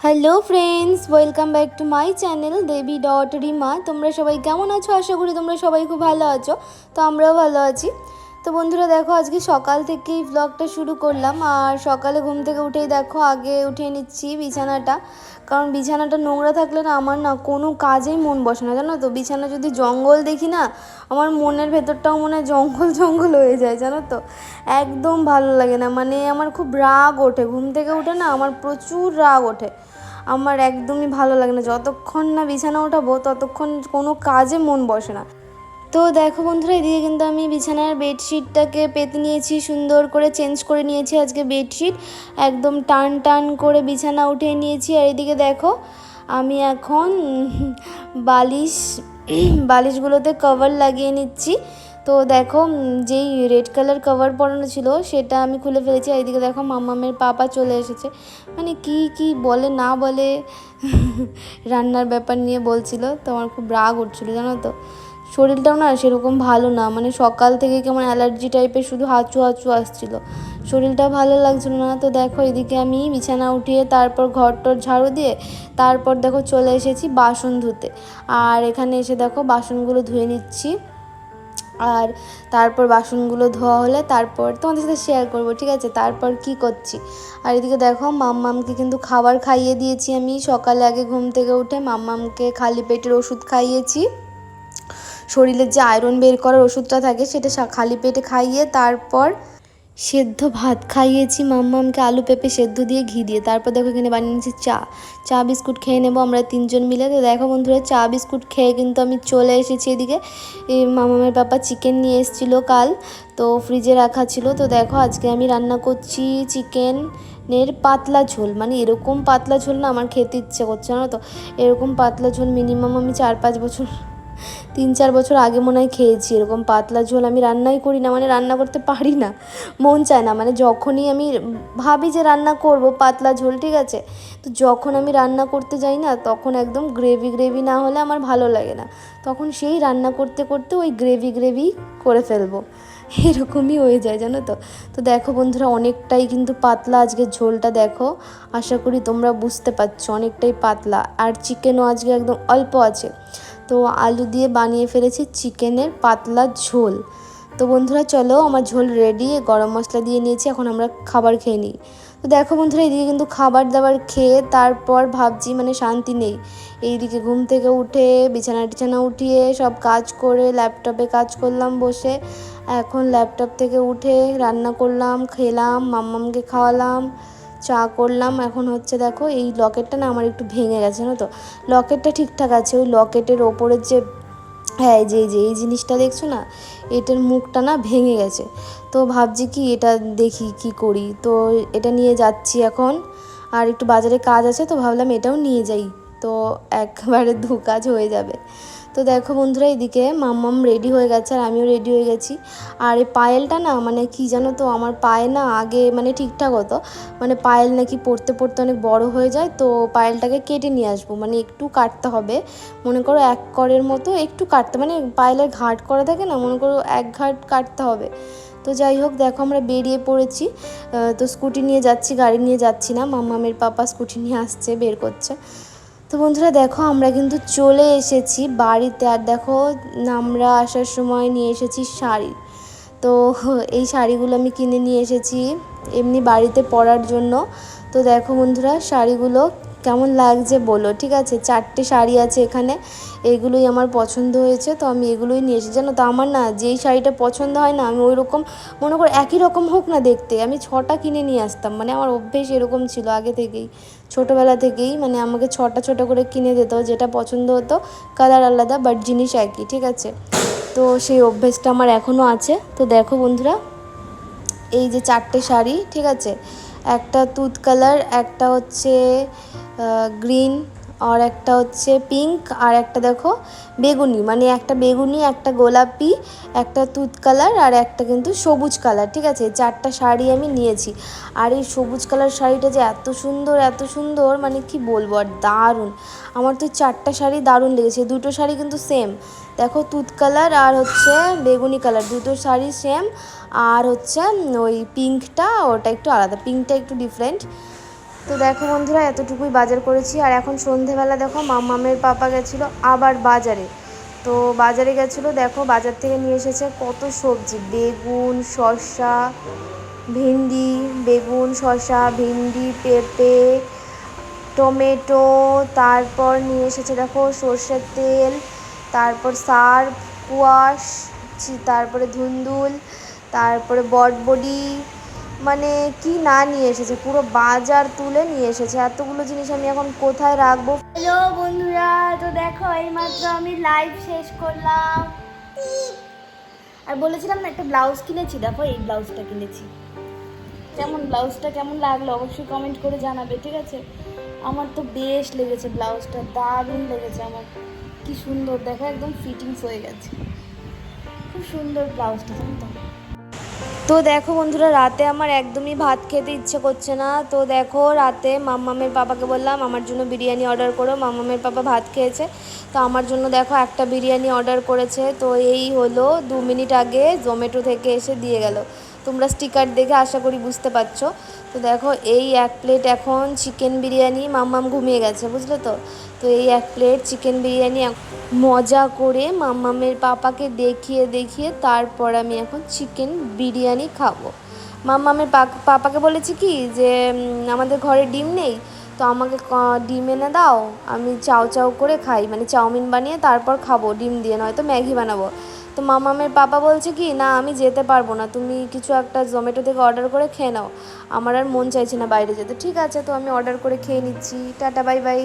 Hello friends welcome back to my channel Devi dot Rima তোমরা সবাই কেমন আছো? আশা করি তোমরা সবাই খুব ভালো আছো। তো আমরাও ভালো আছি। তো বন্ধুরা দেখো, আজকে সকাল থেকেই ব্লগটা শুরু করলাম। আর সকালে ঘুম থেকে উঠেই দেখো, আগে উঠিয়ে নিচ্ছি বিছানাটা। কারণ বিছানাটা নোংরা থাকলে না আমার না কোনো কাজেই মন বসে না, জানো তো? বিছানা যদি জঙ্গল দেখি না, আমার মনের ভেতরটাও মনে হয় জঙ্গল জঙ্গল হয়ে যায়, জানো তো? একদম ভালো লাগে না মানে আমার খুব রাগ ওঠে। ঘুম থেকে উঠে না আমার প্রচুর রাগ ওঠে। আমার একদমই ভালো লাগে না। যতক্ষণ না বিছানা ওঠাবো, ততক্ষণ কোনো কাজে মন বসে না। তো দেখো বন্ধুরা, এদিকে কিন্তু আমি বিছানার বেডশিটটাকে পেতে নিয়েছি, সুন্দর করে চেঞ্জ করে নিয়েছি আজকে বেডশিট। একদম টান টান করে বিছানা উঠিয়ে নিয়েছি, আর এদিকে দেখো, আমি এখন বালিশ, বালিশগুলোতে কভার লাগিয়ে নিচ্ছি। তো দেখো, যেই রেড কালার কভার পরানো ছিল, সেটা আমি খুলে ফেলেছি, আর এদিকে দেখো মামামের পাপা চলে এসেছে। মানে কি কি বলে, না বলে, রান্নার ব্যাপার নিয়ে বলছিল, তো আমার খুব রাগ উঠছিল, জানো তো। শরীরটাও না সেরকম ভালো না। মানে সকাল থেকে কেমন অ্যালার্জি টাইপের শুধু হাঁচু হাঁচু আসছিল। শরীরটা ভালো লাগছিল না। তো দেখো এদিকে আমি বিছানা উঠিয়ে তারপর ঘর টর ঝাড়ু দিয়ে তারপর দেখো চলে এসেছি বাসন ধুতে। আর এখানে এসে দেখো বাসনগুলো ধুয়ে নিচ্ছি। আর তারপর বাসনগুলো ধোয়া হলে তারপর তোমাদের সাথে শেয়ার করব, ঠিক আছে? তারপর কি করছি? আর এদিকে দেখো মাম্মামকে কিন্তু খাবার খাইয়ে দিয়েছি আমি। সকালে আগে ঘুম থেকে উঠে মাম্মামকে খালি পেটের ওষুধ খাইয়েছি। শরীরের যে আয়রন বের করার ওষুধটা থাকে সেটা খালি পেটে খাইয়ে তারপর সেদ্ধ ভাত খাইয়েছি মাম্মামকে আলু পেঁপে সেদ্ধ দিয়ে ঘি দিয়ে। তারপর দেখো এখানে বানিয়ে নিয়েছি চা। চা, বিস্কুট খেয়ে নেব আমরা তিনজন মিলে। তো দেখো বন্ধুরা, চা, বিস্কুট খেয়ে কিন্তু আমি চলে এসেছি এদিকে। মামামের বাবা চিকেন নিয়ে এসেছিল কাল, তো ফ্রিজে রাখা ছিল। তো দেখো আজকে আমি রান্না করছি চিকেন নের পাতলা ঝোল। মানে এরকম পাতলা ঝোল না, আমার খেতে ইচ্ছে করছে, জানো তো? এরকম পাতলা ঝোল মিনিমাম আমি চার পাঁচ বছর তিন চার বছর আগে মনে হয় খেয়েছি, এরকম পাতলা ঝোল আমি রান্নাই করি না মানে রান্না করতে পারি না, মন চায় না মানে যখনই আমি ভাবি যে রান্না করব পাতলা ঝোল, ঠিক আছে, তো যখন আমি রান্না করতে যাই না, তখন একদম গ্রেভি গ্রেভি না হলে আমার ভালো লাগে না, তখন সেই রান্না করতে করতে ওই গ্রেভি গ্রেভি করে ফেলব, এরকমই হয়ে যায়, জানো তো তো দেখো বন্ধুরা, অনেকটাই কিন্তু পাতলা আজকে ঝোলটা দেখো, আশা করি তোমরা বুঝতে পারছ, অনেকটাই পাতলা, আর চিকেনও আজকে একদম অল্প আছে তো আলু দিয়ে বানিয়ে ফেলেছি চিকেনের পাতলা ঝোল। তো বন্ধুরা, চলো আমার ঝোল রেডি গরম মশলা দিয়ে নিয়েছি, এখন আমরা খাবার খেয়ে নিই। তো দেখো বন্ধুরা এইদিকে কিন্তু খাবার দাবার খেয়ে তারপর ভাবছি মানে শান্তি নেই। এইদিকে ঘুম থেকে উঠে বিছানা টিছানা উঠিয়ে সব কাজ করে ল্যাপটপে কাজ করলাম বসে। এখন ল্যাপটপ থেকে উঠে রান্না করলাম, খেলাম, মাম্মামকে খাওয়ালাম। চা করলাম। এখন হচ্ছে দেখো, এই লকেটটা না আমার একটু ভেঙে গেছে না তো? লকেটটা ঠিকঠাক আছে, ওই লকেটের ওপরের যে হ্যাঁ যে যে, এই জিনিসটা দেখছ না? এটার মুখটা না ভেঙে গেছে। তো ভাবছি কি, এটা দেখি কি করি। তো এটা নিয়ে যাচ্ছি এখন। আর একটু বাজারে কাজ আছে তো, ভাবলাম এটাও নিয়ে যাই। তো একবারে দু কাজ হয়ে যাবে। তো দেখো বন্ধুরা, এদিকে মাম্মাম রেডি হয়ে গেছে আর আমিও রেডি হয়ে গেছি। আর এই পায়েলটা না মানে কি জানো তো, আমার পায়ে না আগে মানে ঠিকঠাক হতো। মানে পায়েল নাকি পড়তে পড়তে অনেক বড় হয়ে যায়, তো পায়েলটাকে কেটে নিয়ে আসব। মানে একটু কাটতে হবে। মনে করো এক করের মতো একটু কাটতে মানে পায়েলের ঘাট করা থাকে না, মনে করো এক ঘাট কাটতে হবে। তো যাই হোক, দেখো আমরা বেরিয়ে পড়েছি। তো স্কুটি নিয়ে যাচ্ছি, গাড়ি নিয়ে যাচ্ছি না। মাম্মামের পাপা স্কুটি নিয়ে আসছে, বের করছে। তো বন্ধুরা দেখো, আমরা কিন্তু চলে এসেছি বাড়িতে। আর দেখো, আমরা আসার সময় নিয়ে এসেছি শাড়ি। তো এই শাড়িগুলো আমি কিনে নিয়ে এসেছি এমনি বাড়িতে পরার জন্য। তো দেখো বন্ধুরা, শাড়িগুলো কেমন লাগছে বলো, ঠিক আছে? চারটে শাড়ি আছে এখানে, এগুলোই আমার পছন্দ হয়েছে, তো আমি এগুলোই নিয়ে এসেছি। জানো তো, আমার না যেই শাড়িটা পছন্দ হয় না, আমি ওই রকম মনে করো একই রকম হোক না দেখতে, আমি ছটা কিনে নিয়ে আসতাম। মানে আমার অভ্যেস এরকম ছিল আগে থেকেই, ছোটোবেলা থেকেই মানে আমাকে ছটা ছোটো করে কিনে দিত, যেটা পছন্দ হতো, কালার আলাদা বাট জিনিস একই, ঠিক আছে? তো সেই অভ্যেসটা আমার এখনও আছে। তো দেখো বন্ধুরা, এই যে চারটে শাড়ি, ঠিক আছে? একটা তুত কালার, একটা হচ্ছে গ্রিন, আর একটা হচ্ছে পিঙ্ক, আর একটা দেখো বেগুনি। মানে একটা বেগুনি, একটা গোলাপি, একটা তুত কালার, আর একটা কিন্তু সবুজ কালার, ঠিক আছে? চারটা শাড়ি আমি নিয়েছি। আর এই সবুজ কালার শাড়িটা যে এত সুন্দর এত সুন্দর মানে কি বলব, আর দারুণ। আমার তো চারটা শাড়ি দারুণ লেগেছে, দুটো শাড়ি কিন্তু সেম দেখো তুত কালার, আর হচ্ছে বেগুনি কালার, দুটো শাড়ি সেম আর হচ্ছে ওই পিঙ্কটা, ওটা একটু আলাদা। পিঙ্কটা একটু ডিফারেন্ট তো দেখো বন্ধুরা, এতটুকুই বাজার করেছি। আর এখন সন্ধেবেলা দেখো, মামামের পাপা গেছিল আবার বাজারে। তো বাজারে গেছিল, দেখো বাজার থেকে নিয়ে এসেছে কত সবজি। বেগুন, শসা, ভিন্ডি, বেগুন, শসা, ভিন্ডি, পেঁপে, টমেটো, তারপর নিয়ে এসেছে দেখো সর্ষের তেল, তারপর সার, কুয়াশ তারপরে ধুন্দুল, তারপরে বটবডি মানে কি না নিয়ে এসেছে? পুরো বাজার তুলে নিয়ে এসেছে। এতগুলো জিনিস আমি এখন কোথায় রাখব? হ্যালো বন্ধুরা, তো দেখো, এইমাত্র আমি লাইভ শেষ করলাম। আর বলেছিলাম না, একটা ব্লাউজ কিনেছি। দেখো, এই ব্লাউজটা কিনেছি। কেমন ব্লাউজটা কেমন লাগল? অবশ্যই কমেন্ট করে জানাবে, ঠিক আছে? আমার তো বেশ লেগেছে ব্লাউজটা দারুণ লেগেছে আমার। কি সুন্দর, দেখো, একদম ফিটিংস হয়ে গেছে। খুব সুন্দর ব্লাউজটা জানো তো দেখো বন্ধুরা, রাতে আমার একদমই ভাত খেতে ইচ্ছে করছে না। তো দেখো রাতে মাম্মামের পাপাকে বললাম, আমার জন্য বিরিয়ানি অর্ডার করো। মাম্মামের পাপা ভাত খেয়েছে। তো আমার জন্য দেখো একটা বিরিয়ানি অর্ডার করেছে। তো এই হলো দু মিনিট আগে জোম্যাটো থেকে এসে দিয়ে গেল। তোমরা স্টিকার দেখে আশা করি বুঝতে পারছ। তো দেখো, এই এক প্লেট এখন চিকেন বিরিয়ানি মাম্মাম ঘুমিয়ে গেছে, বুঝলে তো? তো এই এক প্লেট চিকেন বিরিয়ানি মজা করে মাম্মামের পাপাকে দেখিয়ে দেখিয়ে তারপর আমি এখন চিকেন বিরিয়ানি খাব। মাম্মামের পাপাকে বলেছি কি যে আমাদের ঘরে ডিম নেই, তো আমাকে ডিম এনে দাও, আমি চাও চাও করে খাই মানে চাউমিন বানিয়ে তারপর খাব, ডিম দিয়ে, নয়তো ম্যাগি বানাবো। তো মামামের বাবা বলছে কি, না, আমি যেতে পারব না। তুমি কিছু একটা জোম্যাটো থেকে অর্ডার করে খেয়ে নাও। আমার আর মন চাইছে না বাইরে যেতে। ঠিক আছে, তো আমি অর্ডার করে খেয়ে নিচ্ছি। Tata bye bye